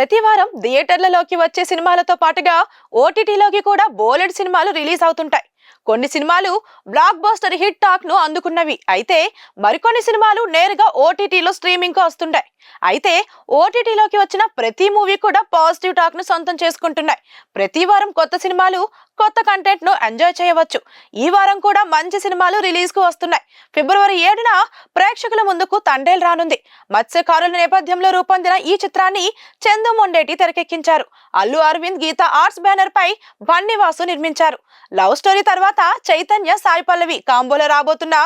ప్రతి వారం థియేటర్లలోకి వచ్చే సినిమాలతో పాటుగా ఓటీటీలోకి కూడా బోలెడ్ సినిమాలు రిలీజ్ అవుతుంటాయి. కొన్ని సినిమాలు బ్లాక్ బస్టర్ హిట్ టాక్ను అందుకున్నవి. అయితే మరికొన్ని సినిమాలు నేరుగా ఓటీటీలో స్ట్రీమింగ్కు వస్తుంటాయి. అయితే ఓటీటీలోకి వచ్చిన ప్రతి మూవీ కూడా పాజిటివ్ టాక్ను సొంతం చేసుకుంటున్నాయి. ప్రతి వారం కొత్త సినిమాలు కొత్త కంటెంట్ను ఎంజాయ్ చేయవచ్చు. ఈ వారం కూడా మంచి సినిమాలు రిలీజ్కు వస్తున్నాయి. ఫిబ్రవరి ఏడున ప్రేక్షకుల ముందుకు తండేలు రానుంది. మత్స్యకారుల నేపథ్యంలో రూపొందిన ఈ చిత్రాన్ని చందు మొండేటి తెరకెక్కించారు. అల్లు అరవింద్ గీత ఆర్ట్స్ బ్యానర్ పై బన్నివాసు నిర్మించారు. లవ్ స్టోరీ తర్వాత చైతన్య సాయి పల్లవి కాంబోలో రాబోతున్న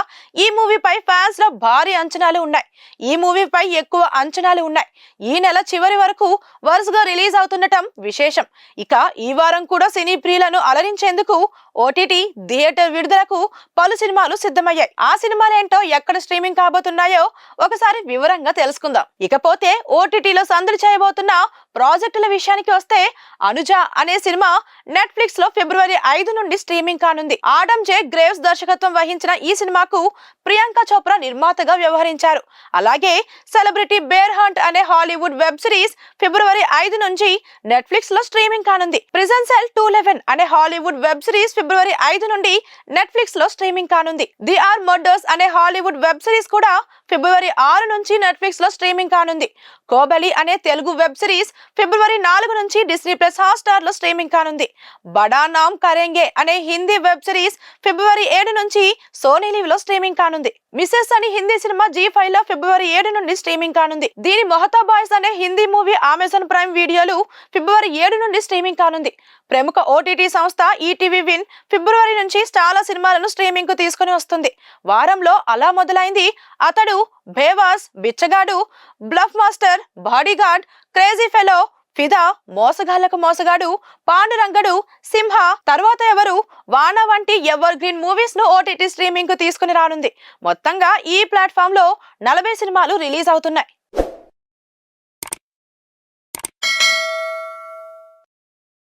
ఈ మూవీపై ఫ్యాన్స్లో భారీ అంచనాలు ఉన్నాయి. ఈ మూవీపై ఎక్కువ అంచనాలు ఉన్నాయి. ఈ నెల చివరి వరకు వరుసగా రిలీజ్ అవుతుండటం విశేషం. ఇక ఈ వారం కూడా సినీ ప్రియులను అలరించేందుకు ఓటీటీ థియేటర్ విడుదలకు పలు సినిమాలు సిద్ధమయ్యాయి. ఆ సినిమాలేంటో ఎక్కడ స్ట్రీమింగ్ కాబోతున్నాయో ఒకసారి వివరంగా తెలుసుకుందాం. ఇకపోతే ఓటీటీలో సందడి చేయబోతున్న ప్రాజెక్టుల విషయానికి వస్తే అనుజ అనే సినిమా నెట్ఫ్లిక్స్లో ఫిబ్రవరి ఐదు నుండి స్ట్రీమింగ్ కానుంది. ఆడమ్ జే గ్రేవ్స్ దర్శకత్వం వహించిన ఈ సినిమాకు ప్రియాంక చోప్రా నిర్మాతగా వ్యవహరించారు. అలాగే సెలబ్రిటీ బేర్ హంట్ అనే హాలీవుడ్ వెబ్ సిరీస్ ఫిబ్రవరి ఐదు నుంచి నెట్ఫ్లిక్స్లో స్ట్రీమింగ్ కానుంది. ప్రిజన్ సెల్ టూ లెవెన్ అనే హాలీవుడ్ వెబ్ సిరీస్ ఫిబ్రవరి ఐదు నుండి నెట్ఫ్లిక్స్లో స్ట్రీమింగ్ కానుంది. ది ఆర్ మర్డర్స్ అనే హాలీవుడ్ వెబ్ సిరీస్ కూడా ఫిబ్రవరి ఆరు నుంచి నెట్ఫ్లిక్స్లో స్ట్రీమింగ్ కానుంది. కోబలి అనే తెలుగు వెబ్ సిరీస్ ఫిబ్రవరి నాలుగు నుంచి డిస్నీ ప్లస్ హాట్స్టార్లో స్ట్రీమింగ్ కానుంది. బడా నామ్ కరేంగే అనే హిందీ వెబ్ సిరీస్ ఫిబ్రవరి ఏడు నుంచి సోనీ లీవ్లో స్ట్రీమింగ్ కానుంది. మిసెస్ అని హిందీ సినిమా జీ ఫైవ్లో ఫిబ్రవరి ఏడు నుండి స్ట్రీమింగ్ కానుంది. దీని మొహతా బాయ్స్ అనే హిందీ మూవీ అమెజాన్ ప్రైమ్ వీడియోలు ఫిబ్రవరి ఏడు నుండి స్ట్రీమింగ్ కానుంది. ప్రముఖ ఓటీటీ సంస్థ ఈటీవీ విన్ ఫిబ్రవరి నుంచి చాలా సినిమాలను స్ట్రీమింగ్కు తీసుకుని వస్తుంది. వారంలో అలా మొదలైంది. Athadu భేవాస్ Bichagadu bluff master bodyguard crazy fellow Fidaa మోసగాళ్ళకు మోసగాడు పాండురంగడు సింహ తర్వాత ఎవరు? వాన వంటి ఎవర్ గ్రీన్ మూవీస్ను ఓటీటీ స్ట్రీమింగ్కు తీసుకుని రానుంది. మొత్తంగా ఈ ప్లాట్ఫామ్లో నలభై సినిమాలు రిలీజ్ అవుతున్నాయి.